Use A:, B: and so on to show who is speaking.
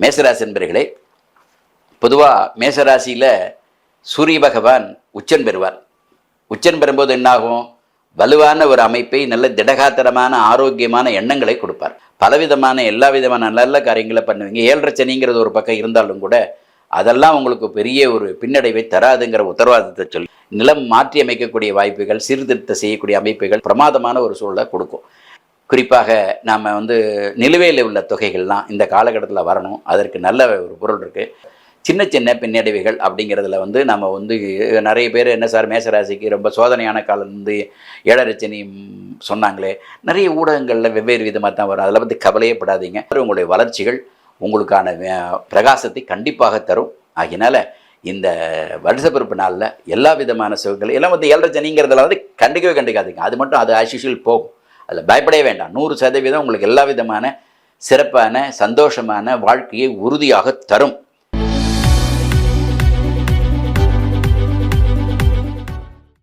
A: மேசராசி என்பர்களே பொதுவாக மேசராசியில் சூரிய பகவான் உச்சன் பெறுவார். உச்சன் பெறும்போது என்னாகும்? வலுவான ஒரு அமைப்பை நல்ல திடகாத்திரமான ஆரோக்கியமான எண்ணங்களை கொடுப்பார். பலவிதமான எல்லா விதமான நல்ல காரியங்களை பண்ணுவீங்க. ஏழரை சனிங்கிறது ஒரு பக்கம் இருந்தாலும் கூட அதெல்லாம் உங்களுக்கு பெரிய ஒரு பின்னடைவை தராதுங்கிற உத்தரவாதத்தை சொல்லி நிலம் மாற்றி அமைக்கக்கூடிய வாய்ப்புகள் சீர்திருத்தம் செய்யக்கூடிய அமைப்புகள் பிரமாதமான ஒரு சூழலை கொடுக்கும். குறிப்பாக நாம் வந்து நிலுவையில் உள்ள தொகைகள்லாம் இந்த காலகட்டத்தில் வரணும். அதற்கு நல்ல ஒரு பொருள் இருக்குது சின்ன சின்ன பின்னடைவுகள் அப்படிங்கிறதுல வந்து நம்ம வந்து நிறைய பேர் என்ன சார் மேசராசிக்கு ரொம்ப சோதனையான காலம் வந்து ஏழரச்சனி சொன்னாங்களே. நிறைய ஊடகங்களில் வெவ்வேறு விதமாக தான் வரும். அதில் வந்து கவலையே படாதீங்க. உங்களுடைய வளர்ச்சிகள் உங்களுக்கான பிரகாசத்தை கண்டிப்பாக தரும். ஆகினால இந்த வருஷப்பிறப்பு நாளில் எல்லா விதமான சுகங்கள் எல்லாம் வந்து ஏழரை சனிங்கிறதுல வந்து கண்டிக்கவே கண்டுக்காதீங்க. அது மட்டும் அது ஆஷிஷியல் போகும். அதில் பயப்படவே வேண்டாம். நூறு சதவீதம் உங்களுக்கு எல்லா விதமான சிறப்பான சந்தோஷமான வாழ்க்கையை உறுதியாக தரும்.